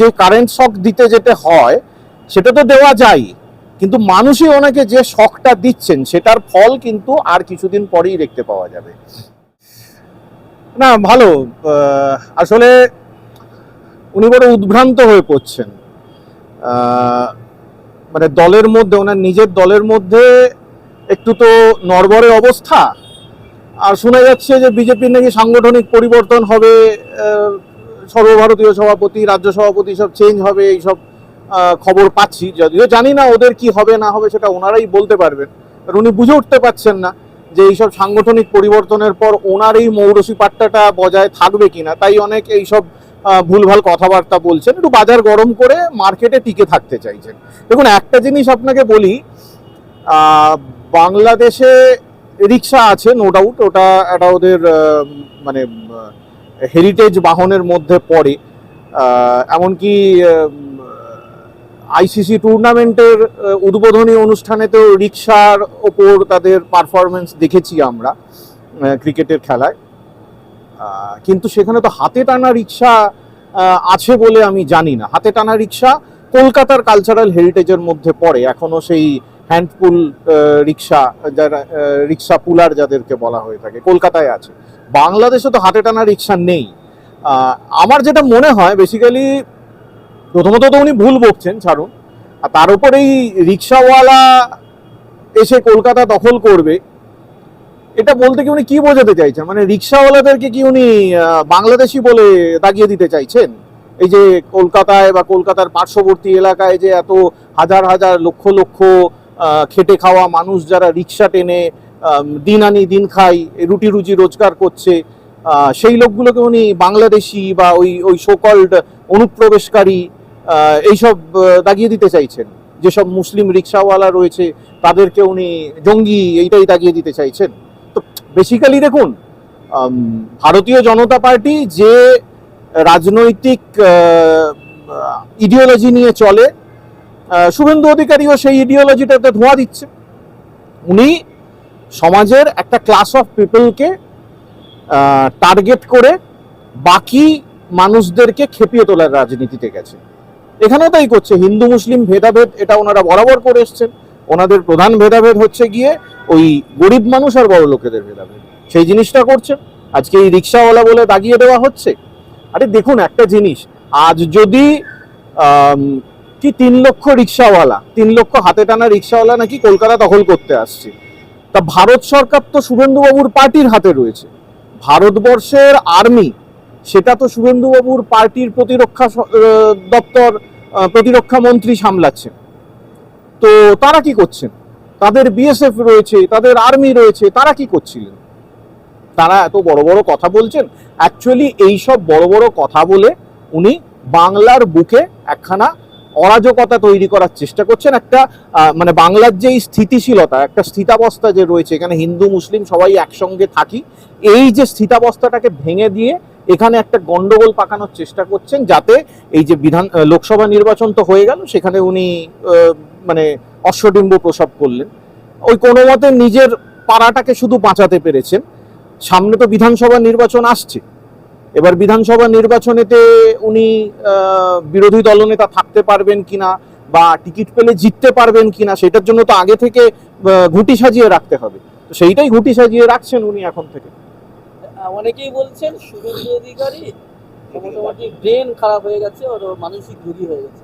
যে কারেন্ট শক দিতে যেতে হয়, সেটা তো দেওয়া যায়। কিন্তু মানুষই ওনাকে যে শখটা দিচ্ছেন, সেটার ফল কিন্তু আর কিছুদিন পরেই দেখতে পাওয়া যাবে। না, ভালো আসলে উনি বড় উদ্ভ্রান্ত হয়ে পড়ছেন। মানে দলের মধ্যে, ওনার নিজের দলের মধ্যে একটু তো নড়বড়ে অবস্থা। আর শোনা যাচ্ছে যে বিজেপির নাকি সাংগঠনিক পরিবর্তন হবে সর্বভারতীয় সভাপতি, রাজ্য সভাপতি সব চেঞ্জ হবে, এইসব খবর পাচ্ছি। যদিও জানি না ওদের কি হবে, না হবে, সেটা ওনারাই বলতে পারবেন। উনি বুঝে উঠতে পারছেন না যে এইসব সাংগঠনিক পরিবর্তনের পর ওনার এই মৌরসি পাট্টাটা বজায় থাকবে কিনা। তাই অনেক এইসব ভুলভাল কথাবার্তা বলছেন। একটু বাজার গরম করে মার্কেটে টিকে থাকতে চাইছেন। দেখুন, একটা জিনিস আপনাকে বলি বাংলাদেশে রিক্সা আছে নো ডাউট ওটা একটা ওদের মানে হেরিটেজ বাহনের মধ্যে পড়ে। এমনকি আইসিসি টুর্নামেন্টের উদ্বোধনী অনুষ্ঠানেতেও রিক্সার ওপর তাদের পারফরমেন্স দেখেছি আমরা ক্রিকেটের খেলায়। কিন্তু সেখানে তো হাতে টানা রিক্সা আছে বলে আমি জানি না। হাতে টানা রিক্সা কলকাতার কালচারাল হেরিটেজের মধ্যে পড়ে। এখনও সেই হ্যান্ডপুল রিক্সা যারা রিক্সা পুলার যাদেরকে বলা হয়ে থাকে, কলকাতায় আছে। বাংলাদেশে তো হাতে টানা রিক্সা নেই। আমার যেটা মনে হয় বেসিক্যালি প্রথমত তো উনি ভুল বকছেন, ছাড়ুন। আর তার উপর এই রিক্সাওয়ালা এসে কলকাতা দখল করবে, এটা বলতে কি উনি কি বোঝাতে চাইছেন? মানে রিক্সাওয়ালাদেরকে কি উনি বাংলাদেশি বলে দাগিয়ে দিতে চাইছেন? এই যে কলকাতায় বা কলকাতার পার্শ্ববর্তী এলাকায় যে এত হাজার হাজার লক্ষ লক্ষ খেটে খাওয়া মানুষ যারা রিক্সা টেনে দিন আনি, দিন খাই রুটি রুজি রোজগার করছে সেই লোকগুলোকে উনি বাংলাদেশি বা ওই ওই সোকল্ড অনুপ্রবেশকারী এইসব দাগিয়ে দিতে চাইছেন। যেসব মুসলিম রিক্সাওয়ালা রয়েছে, তাদেরকে উনি জঙ্গি এইটাই দাগিয়ে দিতে চাইছেন। তো বেসিক্যালি দেখুন ভারতীয় জনতা পার্টি যে রাজনৈতিক ইডিওলজি নিয়ে চলে শুভেন্দু অধিকারীও সেই ইডিওলজিটাতে ধোঁয়া দিচ্ছে। উনি সমাজের একটা ক্লাস অফ পিপলকে টার্গেট করে বাকি মানুষদেরকে খেপিয়ে তোলার রাজনীতিতে গেছে। এখানেও তাই করছে। হিন্দু, মুসলিম ভেদাভেদ, এটা ওনারা বরাবর করে এসছেন। ওনাদের প্রধান ভেদাভেদ হচ্ছে গিয়ে ওই গরিব মানুষ আর বড় লোকেদের ভেদাভেদ। সেই জিনিসটা করছেন আজকে এই রিক্সাওয়ালা বলে দাগিয়ে দেওয়া হচ্ছে। আরে দেখুন একটা জিনিস। আজ যদি কি তিন লক্ষ রিক্সাওয়ালা? তিন লক্ষ হাতে টানা রিক্সাওয়ালা নাকি কলকাতা দখল করতে আসছে? তা ভারত সরকার তো শুভেন্দুবাবুর পার্টির হাতে রয়েছে। ভারতবর্ষের আর্মি, সেটা তো শুভেন্দুবাবুর পার্টির প্রতিরক্ষা দপ্তর প্রতিরক্ষা মন্ত্রী সামলাচ্ছেন। তো তারা কি করছেন? তাদের বিএসএফ রয়েছে, তাদের আর্মি রয়েছে, তারা কি করছিলেন? তারা এত বড় বড় কথা বলছেন? অ্যাকচুয়ালি এইসব বড় বড় কথা বলে উনি বাংলার বুকে একখানা অরাজকতা তৈরি করার চেষ্টা করছেন একটা মানে বাংলার যে স্থিতিশীলতা, একটা স্থিতাবস্থা যে রয়েছে, এখানে হিন্দু, মুসলিম সবাই একসঙ্গে থাকি, এই যে স্থিতাবস্থাটাকে ভেঙে দিয়ে এখানে একটা গন্ডগোল পাকানোর চেষ্টা করছেন যাতে এই যে বিধান লোকসভা নির্বাচন তো হয়ে গেল, সেখানে উনি মানে অশ্বডিম্ব প্রসব করলেন। ওই কোনো মতে নিজের পাড়াটাকে শুধু বাঁচাতে পেরেছেন। সামনে তো বিধানসভা নির্বাচন আসছে। এবার বিধানসভা নির্বাচনেতে উনি বিরোধী দলনেতা থাকতে পারবেন কিনা বা টিকিট পেলে জিততে পারবেন কিনা সেটার জন্য তো আগে থেকে ঘুটি সাজিয়ে রাখতে হবে। তো সেইটাই ঘুটি সাজিয়ে রাখছেন উনি এখন থেকে। অনেকেই বলছেন শুভেন্দু অধিকারী মোটামুটি ব্রেন খারাপ হয়ে গেছে ওর মানসিক রোগী হয়ে গেছে।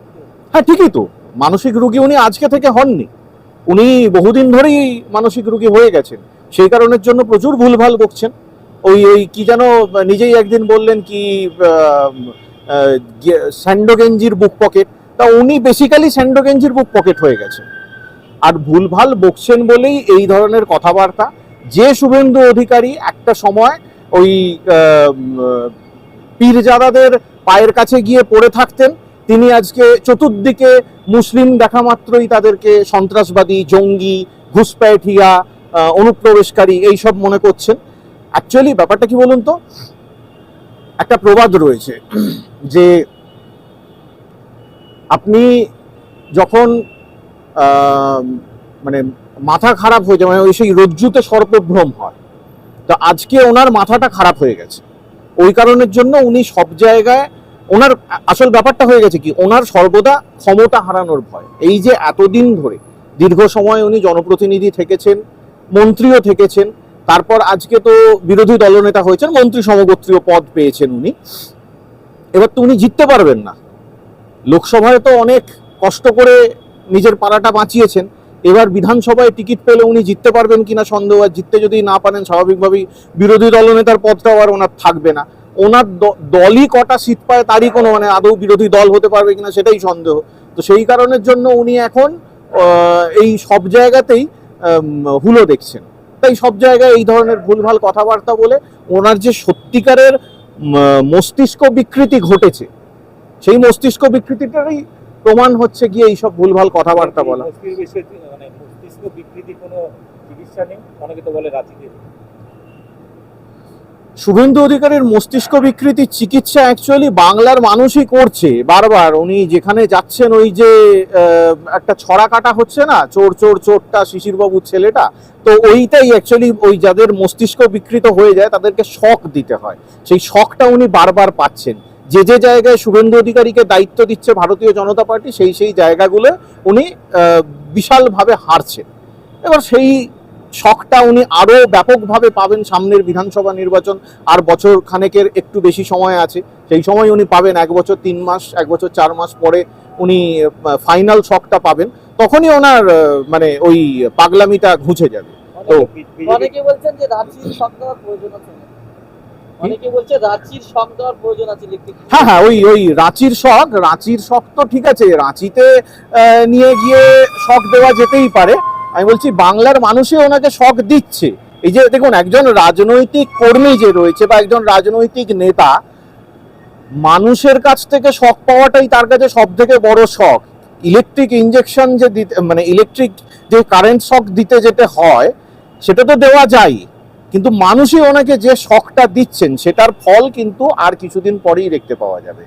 হ্যাঁ ঠিকই তো। মানসিক রোগী উনি আজকে থেকে হননি। উনি বহুদিন ধরেই মানসিক রোগী হয়ে গেছেন। সেই কারণের জন্য প্রচুর ভুলভাল বকছেন। ওই ওই কি যেন নিজেই একদিন বললেন কি স্যান্ডো গেঞ্জির বুক পকেট। তা উনি বেসিক্যালি স্যান্ডো গেঞ্জির বুক পকেট হয়ে গেছেন আর ভুলভাল বকছেন বলেই এই ধরনের কথাবার্তা। যে শুভেন্দু অধিকারী একটা সময় ওই পীরজাদাদের পায়ের কাছে গিয়ে পড়ে থাকতেন তিনি আজকে চতুর্দিকে মুসলিম দেখা মাত্রই তাদেরকে সন্ত্রাসবাদী জঙ্গি ঘুষপ্যাঠিয়া আহ, অনুপ্রবেশকারী এই সব মনে করছেন। অ্যাকচুয়ালি ব্যাপারটা কি বলুন তো? একটা প্রবাদ রয়েছে যে আপনি যখন মানে মাথা খারাপ হয়ে যায় মানে ওই সেই রজ্জুতে সর্পভ্রম হয়, তো আজকে ওনার মাথাটা খারাপ হয়ে গেছে। ওই কারণের জন্য উনি সব জায়গায় ওনার আসল ব্যাপারটা হয়ে গেছে কি, ওনার সর্বদা ক্ষমতা হারানোর ভয়। এই যে এতদিন ধরে, দীর্ঘ সময় উনি জনপ্রতিনিধি থেকেছেন, মন্ত্রীও থেকেছেন তারপর আজকে তো বিরোধী দলনেতা হয়েছেন, মন্ত্রী সমগোত্রীয় পদ পেয়েছেন উনি। এবার তো উনি জিততে পারবেন না। লোকসভায় তো অনেক কষ্ট করে নিজের পাড়াটা বাঁচিয়েছেন। এবার বিধানসভায় টিকিট পেলে উনি জিততে পারবেন কিনা সন্দেহ, আর জিততে যদি না পারেন, স্বাভাবিকভাবেই বিরোধী দলনেতার পদটাও আর ওনার থাকবে না। ওনার দলই কটা সিট পায় তারই কোনো মানে আদৌ বিরোধী দল হতে পারবে কিনা সেটাই সন্দেহ। তো সেই কারণের জন্য উনি এখন এই সব জায়গাতেই হুলো দেখছেন। তাই সব জায়গায় এই ধরনের ভুলভাল কথাবার্তা বলে ওনার যে সত্যিকারের মস্তিষ্ক বিকৃতি ঘটেছে, সেই মস্তিষ্ক বিকৃতিটারই প্রমাণ হচ্ছে গিয়ে এইসব ভুলভাল কথাবার্তা বলা। মস্তিষ্ক মানে মস্তিষ্ক বিকৃতি কোনো চিকিৎসা নেই? অনেকে তো বলে শুভেন্দু অধিকারীর মস্তিষ্ক বিকৃতির চিকিৎসা অ্যাকচুয়ালি বাংলার মানুষই করছে। বারবার উনি যেখানে যাচ্ছেন, ওই যে একটা ছড়া কাটা হচ্ছে না, চোর চোর, চোরটা, শিশিরবাবুর ছেলেটা, তো ওইটাই অ্যাকচুয়ালি ওই যাদের মস্তিষ্ক বিকৃত হয়ে যায়, তাদেরকে শখ দিতে হয়। সেই শখটা উনি বারবার পাচ্ছেন। যে যে জায়গায় শুভেন্দু অধিকারীকে দায়িত্ব দিচ্ছে ভারতীয় জনতা পার্টি, সেই সেই জায়গাগুলো উনি বিশালভাবে হারছেন। এবার সেই শখটা উনি আরও ব্যাপকভাবে পাবেন সামনের বিধানসভা নির্বাচন আর বছর খানেকের একটু বেশি সময় আছে। সেই সময় উনি পাবেন এক বছর তিন মাস এক বছর চার মাস পরে উনি ফাইনাল শখটা পাবেন। তখনই ওনার মানে ওই পাগলামিটা ঘুচে যাবে। তো অনেকে বলছেন যে প্রয়োজন আছে। হ্যাঁ হ্যাঁ ওই ওই রাঁচির শখ রাঁচির শখ তো ঠিক আছে। রাঁচিতে আহ, নিয়ে গিয়ে শখ দেওয়া যেতেই পারে। আমি বলছি, বাংলার মানুষই ওনাকে শখ দিচ্ছে। এই যে দেখুন, একজন রাজনৈতিক কর্মী যে রয়েছে বা একজন রাজনৈতিক নেতা, মানুষের কাছ থেকে শখ পাওয়াটাই তার কাছে সব থেকে বড় শখ। ইলেকট্রিক ইঞ্জেকশন যে দিতে মানে ইলেকট্রিক যে কারেন্ট শখ দিতে যেতে হয়, সেটা তো দেওয়া যায়। কিন্তু মানুষই ওনাকে যে শখটা দিচ্ছেন, সেটার ফল কিন্তু আর কিছুদিন পরেই দেখতে পাওয়া যাবে।